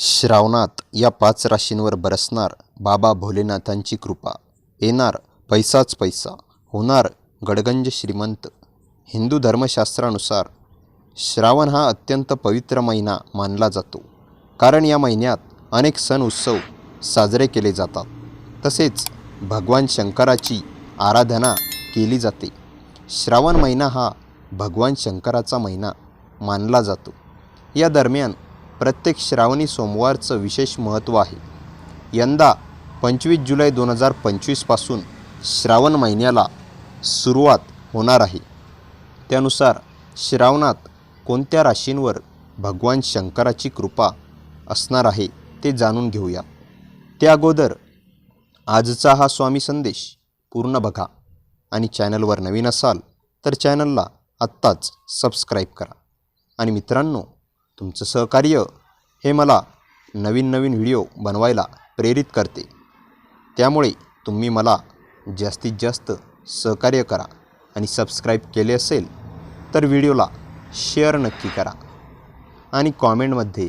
श्रावणात या पाच राशींवर बरसणार बाबा भोलेनाथांची कृपा. येणार पैसाच पैसा. होणार गडगंज श्रीमंत. हिंदू धर्मशास्त्रानुसार श्रावण हा अत्यंत पवित्र महिना मानला जातो. कारण या महिन्यात अनेक सण उत्सव साजरे केले जातात. तसेच भगवान शंकराची आराधना केली जाते. श्रावण महिना हा भगवान शंकराचा महिना मानला जातो. या दरम्यान प्रत्येक श्रावणी सोमवारचं विशेष महत्त्व आहे. यंदा पंचवीस जुलै दोन हजार पंचवीसपासून श्रावण महिन्याला सुरुवात होणार आहे. त्यानुसार श्रावणात कोणत्या राशींवर भगवान शंकराची कृपा असणार आहे ते जाणून घेऊया. त्या अगोदर आजचा हा स्वामी संदेश पूर्ण बघा आणि चॅनलवर नवीन असाल तर चॅनलला आत्ताच सबस्क्राईब करा. आणि मित्रांनो तुमचं सहकार्य हे मला नवीन नवीन व्हिडिओ बनवायला प्रेरित करते. त्यामुळे तुम्ही मला जास्तीत जास्त सहकार्य करा आणि सबस्क्राईब केले असेल तर व्हिडिओला शेअर नक्की करा. आणि कॉमेंटमध्ये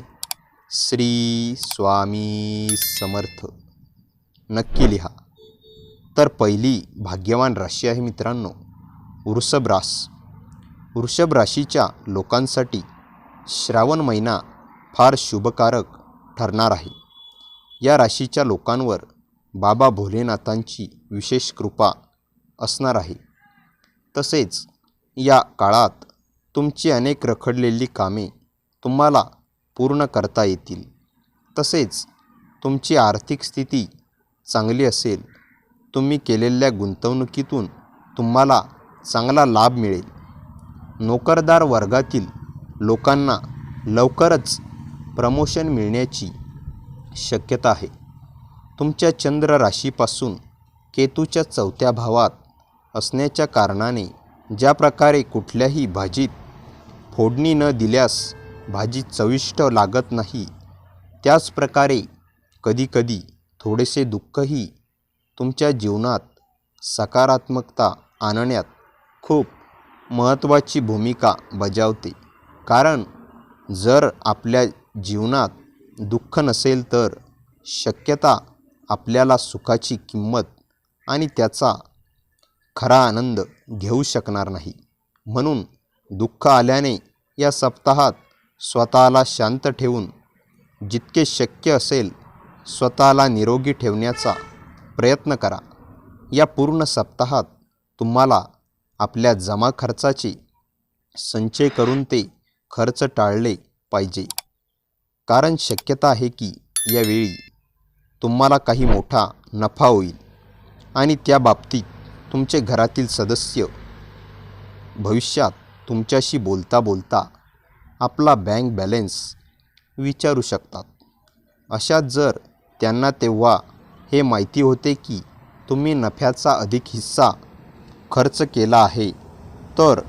श्री स्वामी समर्थ नक्की लिहा. तर पहिली भाग्यवान राशी आहे मित्रांनो वृषभ रास. वृषभ राशीच्या लोकांसाठी श्रावण महिना फार शुभकारक ठरणार आहे. या राशीच्या लोकांवर बाबा भोलेनाथांची विशेष कृपा असणार आहे. तसेच या काळात तुमची अनेक रखडलेली कामे तुम्हाला पूर्ण करता येतील. तसेच तुमची आर्थिक स्थिती चांगली असेल. तुम्ही केलेल्या गुंतवणुकीतून तुम्हाला चांगला लाभ मिळेल. नोकरदार वर्गातील लोकांना लवकरच प्रमोशन मिळण्याची शक्यता आहे. तुमच्या चंद्र राशीपासून केतूच्या चौथ्या भावात असण्याच्या कारणाने ज्या प्रकारे कुठल्याही भाजीत फोडणी न दिल्यास भाजी चविष्ट लागत नाही त्याच प्रकारे कधीकधी थोडेसे दुःखही तुमच्या जीवनात सकारात्मकता आणण्यात खूप महत्त्वाची भूमिका बजावते. कारण जर आपल्या जीवनात दुःख नसेल तर शक्यता आपल्याला सुखाची किंमत आणि त्याचा खरा आनंद घेऊ शकणार नाही. म्हणून दुःख आल्याने या सप्ताहात स्वतःला शांत ठेवून जितके शक्य असेल स्वतःला निरोगी ठेवण्याचा प्रयत्न करा. या पूर्ण सप्ताहात तुम्हाला आपल्या जमा खर्चाचे संचय करून ते खर्च टाळले पाहिजे. कारण शक्यता आहे की यावेळी तुम्हाला काही मोठा नफा होईल आणि त्या बाबतीत तुमचे घरातील सदस्य भविष्यात तुमच्याशी बोलता बोलता आपला बँक बॅलेन्स विचारू शकतात. अशात जर त्यांना तेव्हा हे माहिती होते की तुम्ही नफ्याचा अधिक हिस्सा खर्च केला आहे तर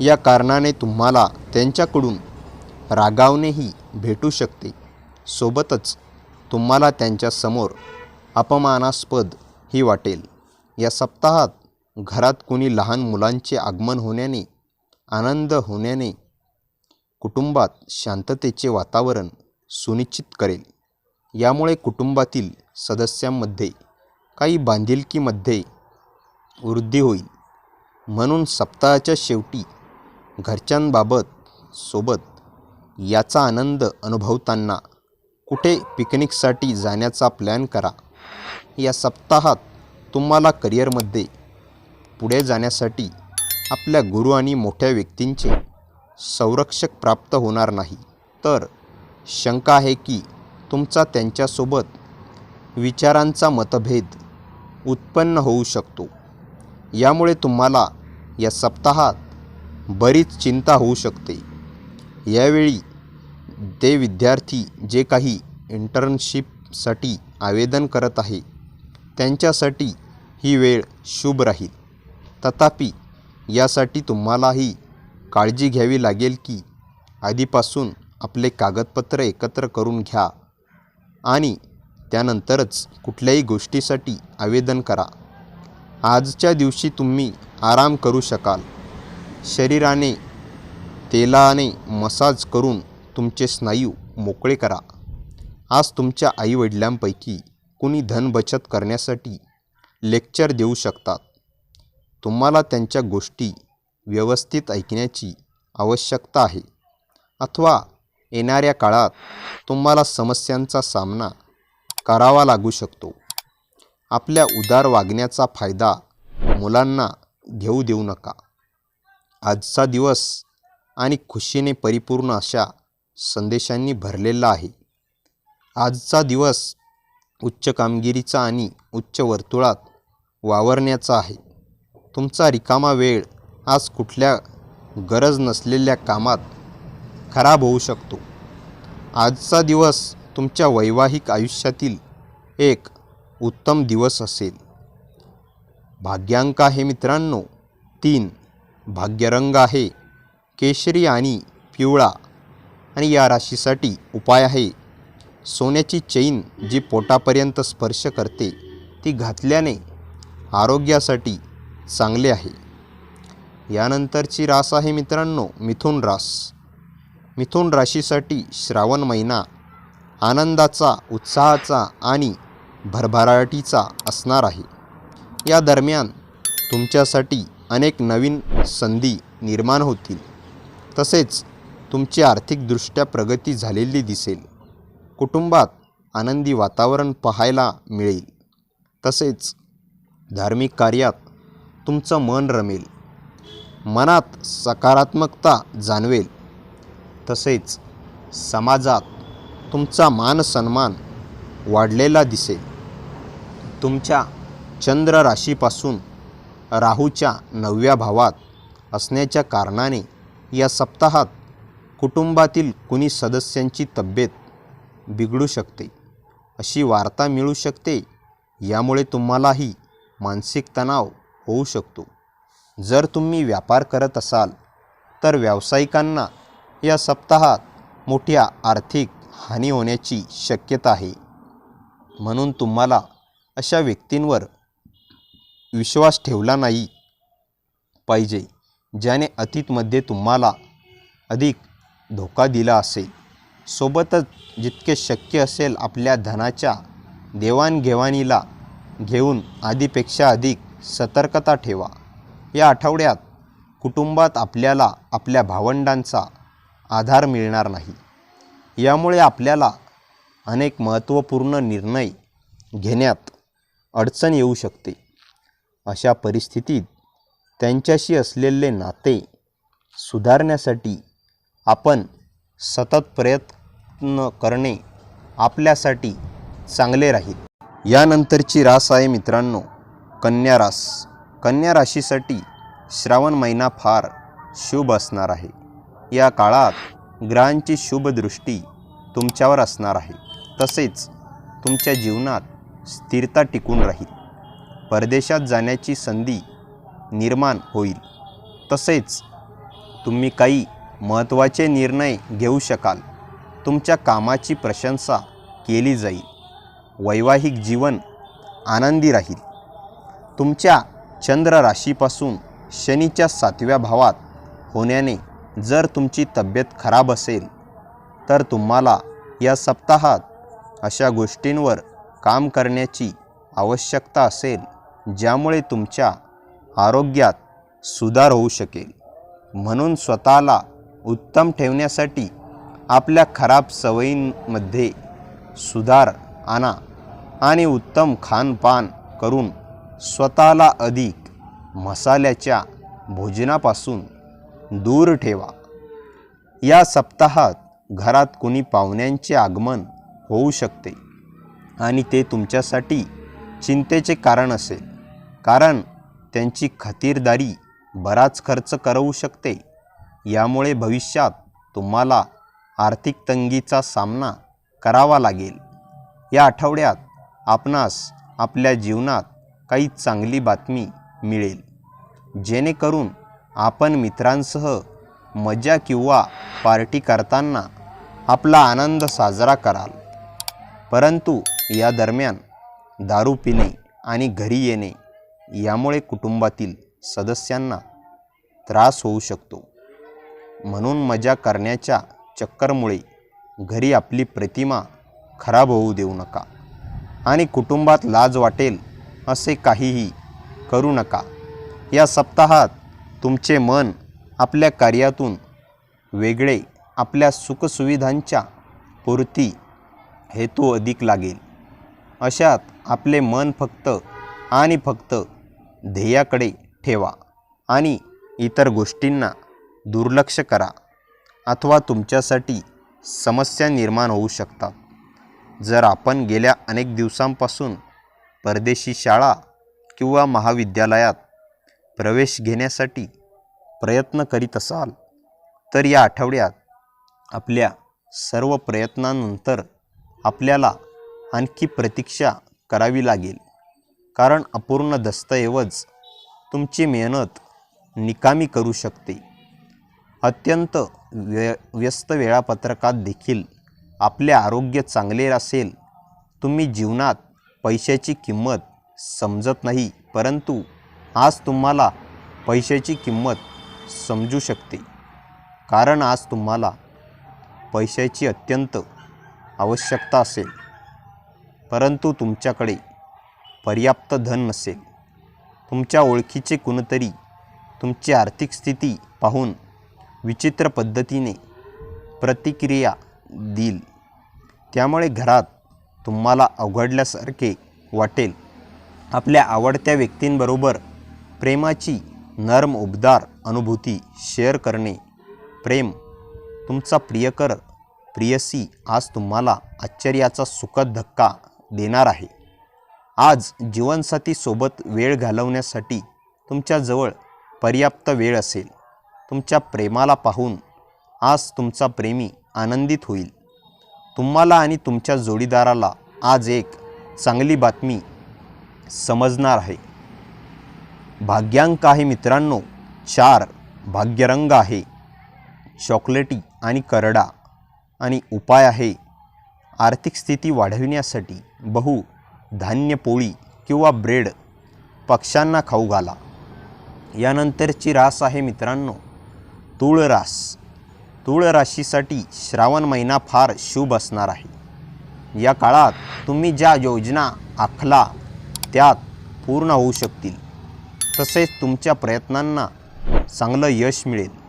या कारणाने तुम्हाला त्यांच्याकडून रागावणेही भेटू शकते. सोबतच तुम्हाला त्यांच्यासमोर अपमानास्पद ही वाटेल. या सप्ताहात घरात कुणी लहान मुलांचे आगमन होण्याने आनंद होण्याने कुटुंबात शांततेचे वातावरण सुनिश्चित करेल. यामुळे कुटुंबातील सदस्यांमध्ये काही बांधिलकीमध्ये वृद्धी होईल. म्हणून सप्ताहाच्या शेवटी घरच्यांबाबत सोबत याचा आनंद अनुभवताना कुठे पिकनिकसाठी जाण्याचा प्लॅन करा. या सप्ताहात तुम्हाला करिअरमध्ये पुढे जाण्यासाठी आपल्या गुरु आणि मोठ्या व्यक्तींचे संरक्षक प्राप्त होणार नाही. तर शंका आहे की तुमचा त्यांच्यासोबत विचारांचा मतभेद उत्पन्न होऊ शकतो. यामुळे तुम्हाला या सप्ताहात बरीच चिंता होऊ शकते. यावेळी ते विद्यार्थी जे काही इंटर्नशिपसाठी आवेदन करत आहे त्यांच्यासाठी ही वेळ शुभ राहील. तथापि यासाठी तुम्हालाही काळजी घ्यावी लागेल की आधीपासून आपले कागदपत्र एकत्र करून घ्या आणि त्यानंतरच कुठल्याही गोष्टीसाठी आवेदन करा. आजच्या दिवशी तुम्ही आराम करू शकाल. शरीराने तेलाने मसाज करून तुमचे स्नायू मोकळे करा. आज तुमच्या आईवडिलांपैकी कुणी धन बचत करण्यासाठी लेक्चर देऊ शकतात. तुम्हाला त्यांच्या गोष्टी व्यवस्थित ऐकण्याची आवश्यकता आहे. अथवा येणाऱ्या काळात तुम्हाला समस्यांचा सामना करावा लागू शकतो. आपल्या उदार वागण्याचा फायदा मुलांना घेऊ देऊ नका. आजचा दिवस आणि खुशीने परिपूर्ण अशा संदेशांनी भरलेला आहे. आजचा दिवस उच्च कामगिरीचा आणि उच्च वर्तुळात वावरण्याचा आहे. तुमचा रिकामा वेळ आज कुठल्या गरज नसलेल्या कामात खराब होऊ शकतो. आजचा दिवस तुमच्या वैवाहिक आयुष्यातील एक उत्तम दिवस असेल. भाग्यांक आहे मित्रांनो तीन भाग्यरंग आहे. केशरी आणि पिवळा. आणि या राशीसाठी उपाय आहे. सोन्याची चैन जी पोटापर्यंत स्पर्श करते ती घातल्याने आरोग्यासाठी चांगले आहे. यानंतरची रास आहे मित्रांनो मिथुन रास. मिथुन राशीसाठी श्रावण महिना आनंदाचा उत्साहाचा आणि भरभराटीचा असणार आहे. या दरम्यान तुमच्यासाठी अनेक नवीन संधी निर्माण होतील. तसेच तुमची आर्थिकदृष्ट्या प्रगती झालेली दिसेल. कुटुंबात आनंदी वातावरण पाहायला मिळेल. तसेच धार्मिक कार्यात तुमचं मन रमेल. मनात सकारात्मकता जाणवेल. तसेच समाजात तुमचा मान सन्मान वाढलेला दिसेल. तुमच्या चंद्र राशीपासून राहूच्या नवव्या भावात असण्याच्या कारणाने या सप्ताहात कुटुंबातील कुणी सदस्यांची तब्येत बिघडू शकते अशी वार्ता मिळू शकते यामुळे तुम्हालाही मानसिक तणाव होऊ शकतो. जर तुम्ही व्यापार करत असाल तर व्यावसायिकांना या सप्ताहात मोठ्या आर्थिक हानी होण्याची शक्यता आहे. म्हणून तुम्हाला अशा व्यक्तींवर विश्वास ठेवला नाही पाहिजे ज्याने अतीतमध्ये तुम्हाला अधिक धोका दिला असेल. सोबतच जितके शक्य असेल आपल्या धनाच्या देवाणघेवाणीला घेऊन आधीपेक्षा अधिक सतर्कता ठेवा. या आठवड्यात कुटुंबात आपल्याला आपल्या भावंडांचा आधार मिळणार नाही. यामुळे आपल्याला अनेक महत्त्वपूर्ण निर्णय घेण्यात अडचण येऊ शकते. अशा परिस्थितीत त्यांच्याशी असलेले नाते सुधारण्यासाठी आपण सतत प्रयत्न करणे आपल्यासाठी चांगले राहील. यानंतरची रास आहे मित्रांनो कन्या रास. कन्या राशीसाठी श्रावण महिना फार शुभ असणार आहे. या काळात ग्रहांची शुभ दृष्टी तुमच्यावर असणार आहे. तसेच तुमच्या जीवनात स्थिरता टिकून राहील. परदेशात जाण्याची संधी निर्माण होईल. तसेच तुम्ही काही महत्त्वाचे निर्णय घेऊ शकाल. तुमच्या कामाची प्रशंसा केली जाईल. वैवाहिक जीवन आनंदी राहील. तुमच्या चंद्र राशीपासून शनीच्या सातव्या भावात होण्याने जर तुमची तब्येत खराब असेल तर तुम्हाला या सप्ताहात अशा गोष्टींवर काम करण्याची आवश्यकता असेल. ज्यामुळे तुमच्या आरोग्यात सुधार होऊ शकेल. म्हणून स्वतःला उत्तम ठेवण्यासाठी आपल्या खराब सवयींमध्ये सुधार आणा आणि उत्तम खानपान करून स्वतःला अधिक मसाल्याच्या भोजनापासून दूर ठेवा. या सप्ताहात घरात कुणी पाहुण्यांचे आगमन होऊ शकते आणि ते तुमच्यासाठी चिंतेचे कारण असेल. कारण त्यांची खातिरदारी बराच खर्च करवू शकते. यामुळे भविष्यात तुम्हाला आर्थिक तंगीचा सामना करावा लागेल. या आठवड्यात आपणास आपल्या जीवनात काही चांगली बातमी मिळेल. जेणेकरून आपण मित्रांसह मजा किंवा पार्टी करताना आपला आनंद साजरा कराल. परंतु या दरम्यान दारू पिणे आणि घरी येणे यामुळे कुटुंबातील सदस्यांना त्रास होऊ शकतो. म्हणून मजा करण्याच्या चक्करमुळे घरी आपली प्रतिमा खराब होऊ देऊ नका आणि कुटुंबात लाज वाटेल असे काहीही करू नका. या सप्ताहात तुमचे मन आपल्या कार्यातून वेगळे आपल्या सुखसुविधांच्या पूर्ती हेतू अधिक लागेल. अशात आपले मन फक्त आणि फक्त ध्येयाकडे ठेवा आणि इतर गोष्टींना दुर्लक्ष करा अथवा तुमच्यासाठी समस्या निर्माण होऊ शकतात. जर आपण गेल्या अनेक दिवसांपासून परदेशी शाळा किंवा महाविद्यालयात प्रवेश घेण्यासाठी प्रयत्न करीत असाल तर या आठवड्यात आपल्या सर्व प्रयत्नानंतर आपल्याला आणखी प्रतीक्षा करावी लागेल. कारण अपूर्ण दस्तऐवज तुमची मेहनत निकामी करू शकते. अत्यंत व्य व्यस्त वेळापत्रकात देखील आपले आरोग्य चांगले असेल तुम्ही जीवनात पैशाची किंमत समजत नाही परंतु आज तुम्हाला पैशाची किंमत समजू शकते. कारण आज तुम्हाला पैशाची अत्यंत आवश्यकता असेल. परंतु तुमच्याकडे पर्याप्त धन नसेल तुमच्या ओळखीचे कुणीतरी तुमची आर्थिक स्थिती पाहून विचित्र पद्धतीने प्रतिक्रिया देईल. त्यामुळे घरात तुम्हाला अवघडल्यासारखे वाटेल. आपल्या आवडत्या व्यक्तींबरोबर प्रेमाची नर्म उबदार अनुभूती शेअर करणे. प्रेम तुमचा प्रियकर प्रियसी आज तुम्हाला आश्चर्याचा सुखद धक्का देणार आहे. आज जीवनसाथीसोबत वेळ घालवण्यासाठी तुमच्याजवळ पर्याप्त वेळ असेल. तुमच्या प्रेमाला पाहून आज तुमचा प्रेमी आनंदित होईल. तुम्हाला आणि तुमच्या जोडीदाराला आज एक चांगली बातमी समजणार आहे. भाग्यांक आहे मित्रांनो चार भाग्यरंग आहे. चॉकलेटी आणि करडा आणि उपाय आहे. आर्थिक स्थिती वाढविण्यासाठी बहु धान्य पोळी किंवा ब्रेड पक्ष्यांना खाऊ घाला. यानंतरची रास आहे मित्रांनो तुळरास. रास राशीसाठी श्रावण महिना फार शुभ असणार आहे. या काळात तुम्ही ज्या योजना आखला त्यात पूर्ण होऊ शकतील. तसेच तुमच्या प्रयत्नांना चांगलं यश मिळेल.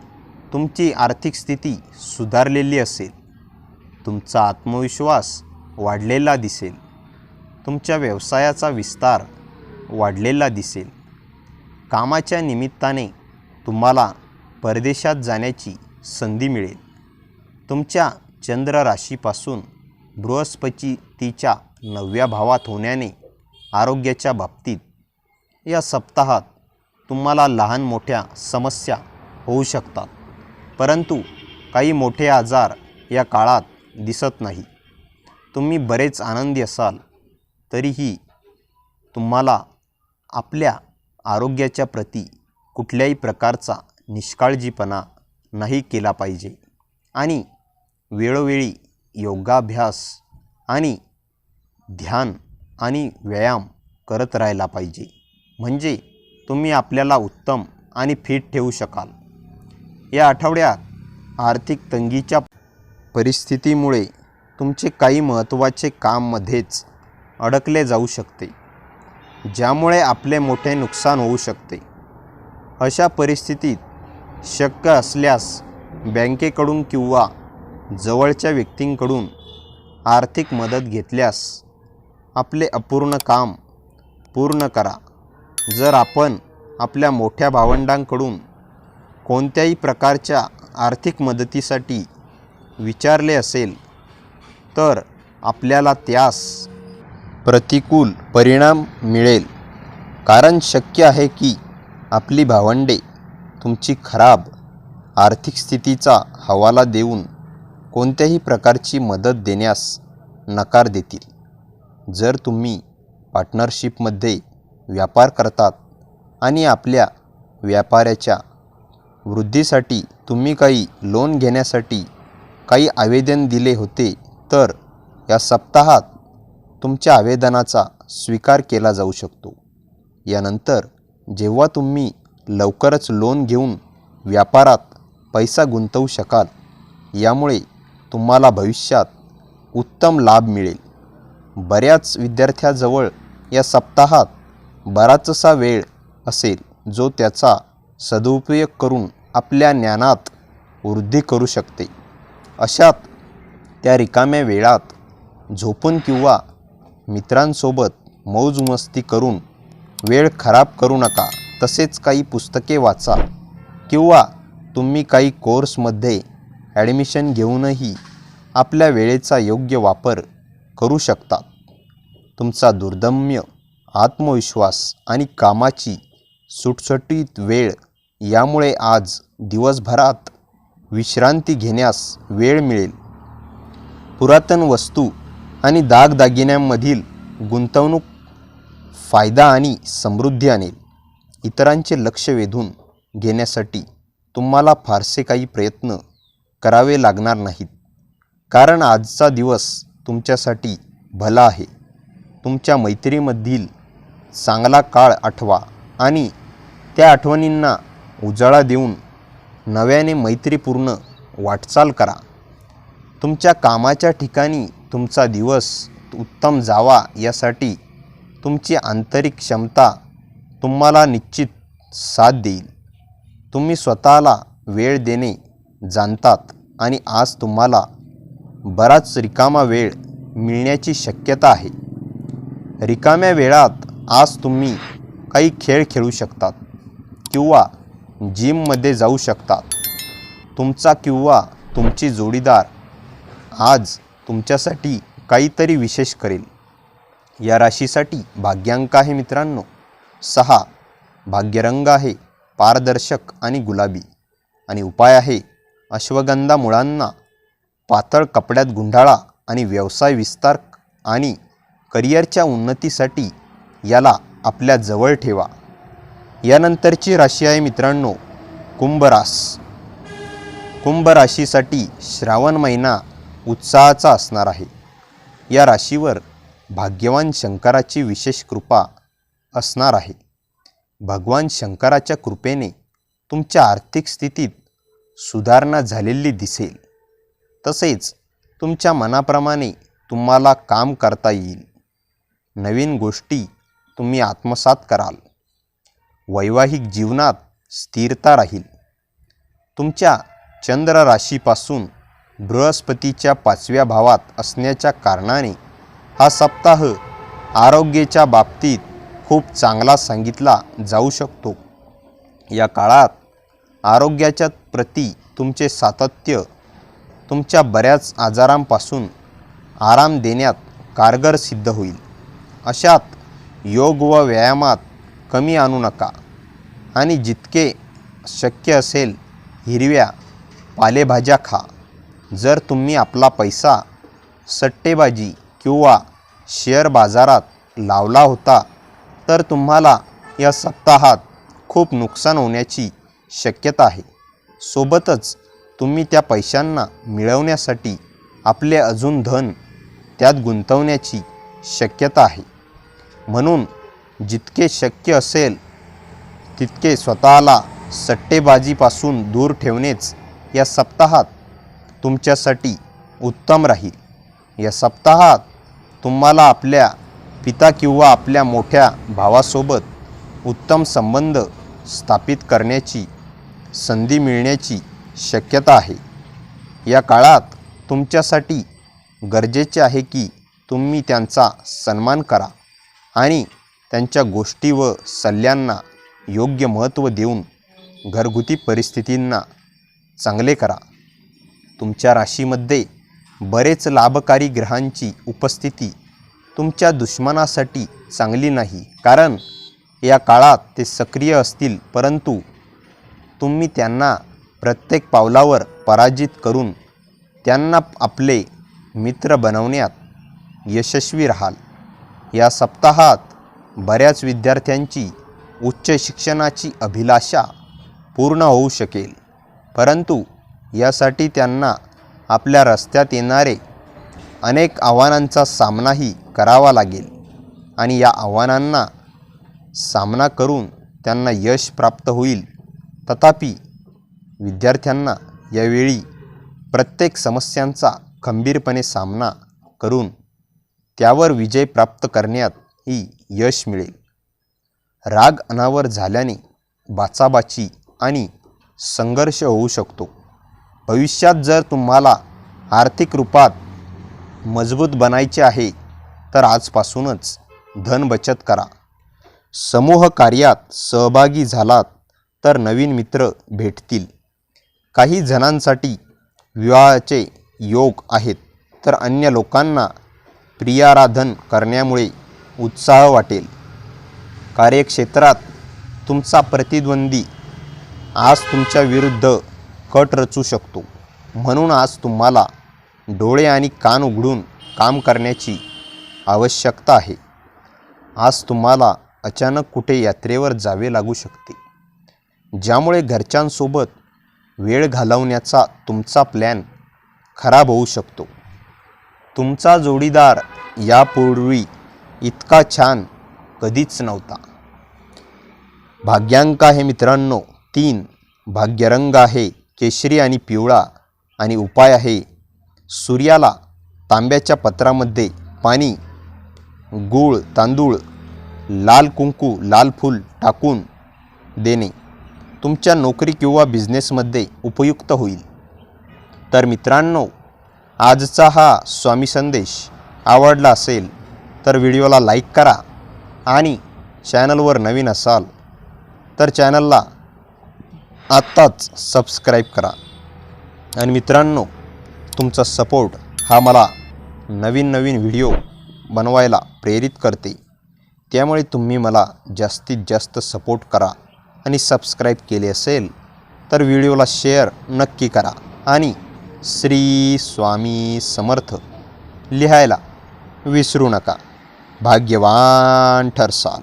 तुमची आर्थिक स्थिती सुधारलेली असेल. तुमचा आत्मविश्वास वाढलेला दिसेल. तुमच्या व्यवसायाचा विस्तार वाढलेला दिसेल. कामाच्या निमित्ताने तुम्हाला परदेशात जाण्याची संधी मिळेल. तुमच्या चंद्र राशीपासून बृहस्पतीच्या नवव्या भावात होण्याने आरोग्याच्या बाबतीत या सप्ताहात तुम्हाला लहान मोठ्या समस्या होऊ शकतात. परंतु काही मोठे आजार या काळात दिसत नाही. तुम्ही बरेच आनंदी असाल. तरीही तुम्हाला आपल्या आरोग्याच्या प्रती कुठल्याही प्रकारचा निष्काळजीपणा नाही केला पाहिजे. आणि वेळोवेळी योगाभ्यास आणि ध्यान आणि व्यायाम करत राहायला पाहिजे. म्हणजे तुम्ही आपल्याला उत्तम आणि फिट ठेवू शकाल. या आठवड्यात आर्थिक तंगीच्या परिस्थितीमुळे तुमचे काही महत्त्वाचे काममध्येच अडकले जाऊ शकते ज्यामुळे आपले मोठे नुकसान होऊ शकते. अशा परिस्थितीत शक्य असल्यास बँकेकडून किंवा जवळच्या व्यक्तींकडून आर्थिक मदत घेतल्यास आपले अपूर्ण काम पूर्ण करा. जर आपण आपल्या मोठ्या भावंडांकडून कोणत्याही प्रकारच्या आर्थिक मदतीसाठी विचारले असेल तर आपल्याला त्यास प्रतिकूल परिणाम मिळेल. कारण शक्य आहे की आपली भावंडे तुमची खराब आर्थिक स्थितीचा हवाला देऊन कोणत्याही प्रकारची मदत देण्यास नकार देतील. जर तुम्ही पार्टनरशिपमध्ये व्यापार करतात आणि आपल्या व्यापाराच्या वृद्धीसाठी तुम्ही काही लोन घेण्यासाठी काही आवेदन दिले होते तर या सप्ताहात तुमच्या आवेदनाचा स्वीकार केला जाऊ शकतो. यानंतर जेव्हा तुम्ही लवकरच लोन घेऊन व्यापारात पैसा गुंतवू शकाल यामुळे तुम्हाला भविष्यात उत्तम लाभ मिळेल. बऱ्याच विद्यार्थ्याजवळ या सप्ताहात बराचसा वेळ असेल जो त्याचा सदुपयोग करून आपल्या ज्ञानात वृद्धी करू शकते. अशात त्या रिकाम्या वेळात झोपून किंवा मित्रांसोबत मौजमस्ती करून वेळ खराब करू नका तसेच काही पुस्तके वाचा. किंवा तुम्ही काही कोर्समध्ये ॲडमिशन घेऊनही आपल्या वेळेचा योग्य वापर करू शकतात. तुमचा दुर्दम्य आत्मविश्वास आणि कामाची सुटसुटीत वेळ यामुळे आज दिवसभरात विश्रांती घेण्यास वेळ मिळेल. पुरातन वस्तू आणि दागदागिन्यांमधील गुंतवणूक फायदा आणि समृद्धी आणेल. इतरांचे लक्ष वेधून घेण्यासाठी तुम्हाला फारसे काही प्रयत्न करावे लागणार नाहीत. कारण आजचा दिवस तुमच्यासाठी भला आहे. तुमच्या मैत्रीमधील चांगला काळ आठवा आणि त्या आठवणींना उजाळा देऊन नव्याने मैत्रीपूर्ण वाटचाल करा. तुमच्या कामाच्या ठिकाणी तुमचा दिवस उत्तम जावा यासाठी तुमची आंतरिक क्षमता तुम्हाला निश्चित साथ देईल. तुम्ही स्वतःला वेळ देणे जाणतात आणि आज तुम्हाला बराच रिकामा वेळ मिळण्याची शक्यता आहे. रिकाम्या वेळात आज तुम्ही काही खेळ खेळू शकतात किंवा जिममध्ये जाऊ शकतात. तुमचा किंवा तुमची जोडीदार आज तुमच्यासाठी काहीतरी विशेष करेल. या राशीसाठी भाग्यांक आहे मित्रांनो. सहा भाग्यरंग आहे पारदर्शक आणि गुलाबी. आणि उपाय आहे अश्वगंधा मुळांना पातळ कपड्यात गुंडाळा आणि व्यवसाय विस्तार आणि करिअरच्या उन्नतीसाठी याला आपल्या जवळ ठेवा. यानंतरची राशी आहे मित्रांनो कुंभरास कुंभ राशीसाठी श्रावण महिना उत्साहाचा असणार आहे. या राशीवर भाग्यवान शंकराची विशेष कृपा असणार आहे. भगवान शंकराच्या कृपेने तुमच्या आर्थिक स्थितीत सुधारणा झालेली दिसेल. तसेच तुमच्या मनाप्रमाणे तुम्हाला काम करता येईल. नवीन गोष्टी तुम्ही आत्मसात कराल. वैवाहिक जीवनात स्थिरता राहील. तुमच्या चंद्र राशीपासून बृहस्पतीच्या पाचव्या भावात असण्याच्या कारणाने हा सप्ताह आरोग्याच्या बाबतीत खूप चांगला सांगितला जाऊ शकतो. या काळात आरोग्याच्या प्रती तुमचे सातत्य तुमच्या बऱ्याच आजारांपासून आराम देण्यात कारगर सिद्ध होईल. अशात योग व व्यायामात कमी आणू नका आणि जितके शक्य असेल हिरव्या पालेभाज्या खा. जर तुम्ही आपला पैसा सट्टेबाजी किंवा शेअर बाजारात लावला होता तर तुम्हाला या सप्ताहात खूप नुकसान होण्याची शक्यता आहे. सोबतच तुम्ही त्या पैशांना मिळवण्यासाठी आपले अजून धन त्यात गुंतवण्याची शक्यता आहे. म्हणून जितके शक्य असेल तितके स्वतःला सट्टेबाजीपासून दूर ठेवणेच या सप्ताहात तुमच्यासाठी उत्तम राहील. या सप्ताहात तुम्हाला आपल्या पिता किंवा आपल्या मोठ्या भावासोबत उत्तम संबंध स्थापित करण्याची संधी मिळण्याची शक्यता आहे. या काळात तुमच्यासाठी गरजेचे आहे की तुम्ही त्यांचा सन्मान करा आणि त्यांच्या गोष्टी व सल्ल्यांना योग्य महत्त्व देऊन घरगुती परिस्थितींना चांगले करा. तुमच्या राशीमध्ये बरेच लाभकारी ग्रहांची उपस्थिती तुमच्या दुश्मनासाठी चांगली नाही. कारण या काळात ते सक्रिय असतील परंतु तुम्ही त्यांना प्रत्येक पावलावर पराजित करून त्यांना आपले मित्र बनवण्यात यशस्वी राहाल. या सप्ताहात बऱ्याच विद्यार्थ्यांची उच्च शिक्षणाची अभिलाषा पूर्ण होऊ शकेल. परंतु यासाठी त्यांना आपल्या रस्त्यात येणारे अनेक आव्हानांचा सामनाही करावा लागेल. आणि या आव्हानांना सामना करून त्यांना यश प्राप्त होईल. तथापि विद्यार्थ्यांना यावेळी प्रत्येक समस्यांचा खंबीरपणे सामना करून त्यावर विजय प्राप्त करण्यातही यश मिळेल. राग अनावर झाल्याने बाचाबाची आणि संघर्ष होऊ शकतो. भविष्यात जर तुम्हाला आर्थिक रूपात मजबूत बनायचे आहे तर आजपासूनच धन बचत करा. समूह कार्यात सहभागी झालात तर नवीन मित्र भेटतील. काही जणांसाठी विवाहाचे योग आहेत तर अन्य लोकांना प्रियाराधन करण्यामुळे उत्साह वाटेल. कार्यक्षेत्रात तुमचा प्रतिद्वंदी आज तुमच्या विरुद्ध कट रचू शकतो. म्हणून आज तुम्हाला डोळे आणि कान उघडून काम करण्याची आवश्यकता आहे. आज तुम्हाला अचानक कुठे यात्रेवर जावे लागू शकते. ज्यामुळे घरच्यांसोबत वेळ घालवण्याचा तुमचा प्लॅन खराब होऊ शकतो. तुमचा जोडीदार यापूर्वी इतका छान कधीच नव्हता. भाग्यांक आहे मित्रांनो तीन भाग्यरंग आहे. केशरी आणि पिवळा आणि उपाय आहे. सूर्याला तांब्याच्या पत्रामध्ये पाणी गूळ तांदूळ लाल कुंकू लाल फूल टाकून देणे. तुमच्या नोकरी किंवा बिझनेसमध्ये उपयुक्त होईल. तर मित्रांनो आजचा हा स्वामी संदेश आवडला असेल तर व्हिडिओला लाईक करा आणि चॅनलवर नवीन असाल तर चॅनलला आत्ताच सबस्क्राईब करा. आणि मित्रांनो तुमचा सपोर्ट हा मला नवीन नवीन व्हिडिओ बनवायला प्रेरित करते. त्यामुळे तुम्ही मला जास्तीत जास्त सपोर्ट करा आणि सबस्क्राईब केले असेल तर व्हिडिओला शेअर नक्की करा. आणि श्री स्वामी समर्थ लिहायला विसरू नका. भाग्यवान ठरसाल.